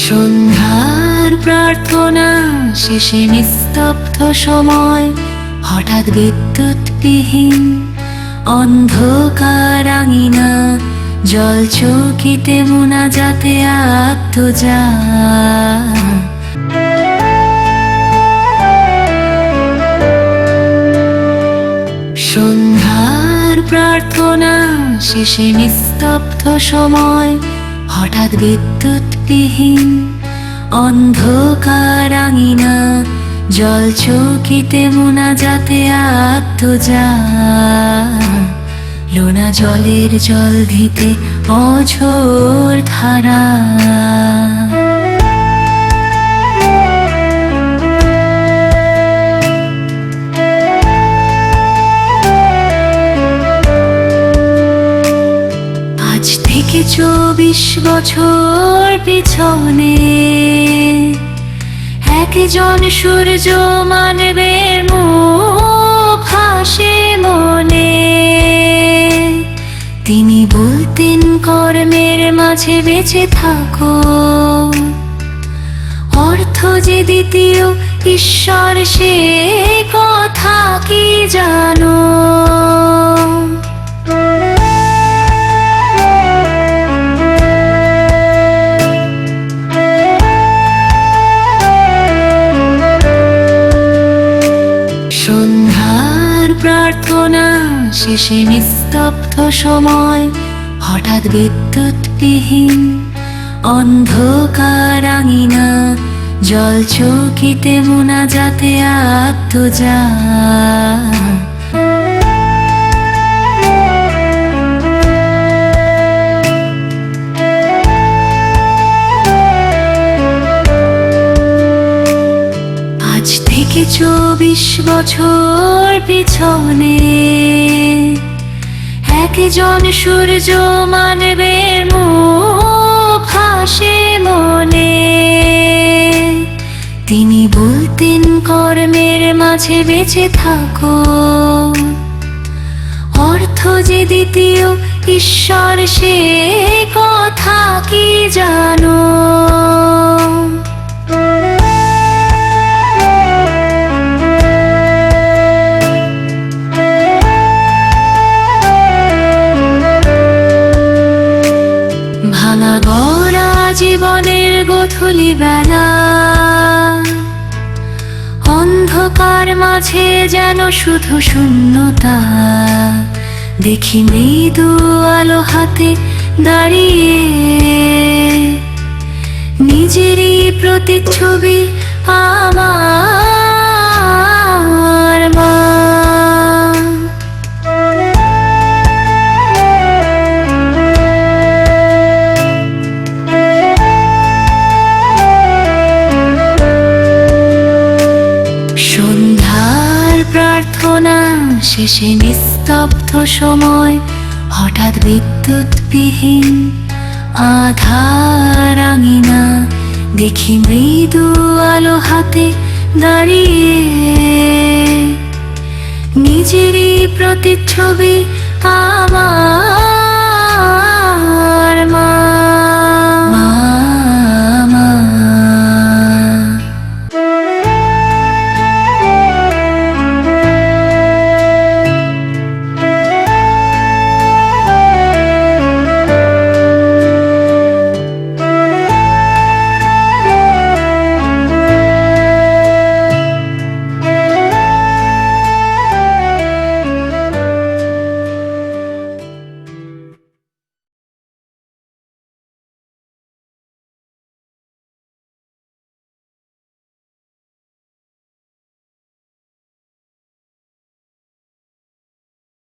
সন্ধ্যার প্রার্থনা শেষে নিস্তব্ধ সময় হঠাৎ বিদ্যুৎবিহীন অন্ধকার আঙিনা জল চৌকিতে মোনা যাতে আত্মজা সন্ধ্যার প্রার্থনা, শেষে নিস্তব্ধ সময়, হঠাৎ বিদ্যুৎবিহীন, অন্ধকার আঙিনা, জল চৌকিতে মোনা যাতে আত্মজা লোনা জলের জল দিতে অঝোর ধারা। আজ থেকে চব্বিশ বছর পিছনে একজন সূর্য মানবের মুখ হাসে। তিনি বলতেন কর্মের মাঝে বেঁচে থাকো। অর্থ যে দ্বিতীয় ঈশ্বর সে প্রার্থনা শেষে নিস্তব্ধ সময় হঠাৎ বিদ্যুৎ বিহীন অন্ধকার আঙিনা জল চৌকিতে মোনা যাতে আত্মজা আজ থেকে চব্বিশ বছর পিছনে। একজন সূর্য মানবের মুখ হাসে মনে। তিনি বলতেন, কর্মের মাঝে বেঁচে থাকো। অর্থ যে দ্বিতীয়, ঈশ্বর সে কথা কি জানো? গোথলি বেলা অন্ধকার মাঝে যেন শুধু শূন্যতা। দেখি দু আলো হাতে দাঁড়িয়ে। নিজেরই প্রতিচ্ছবি আমার। শেষে নিস্তব্ধ সময়, হঠাৎ বিদ্যুৎবিহীন, আধার আঙিনা, দেখি মৃদু আলো হাতে দাঁড়িয়ে। নিজেরই প্রতিচ্ছবি আমার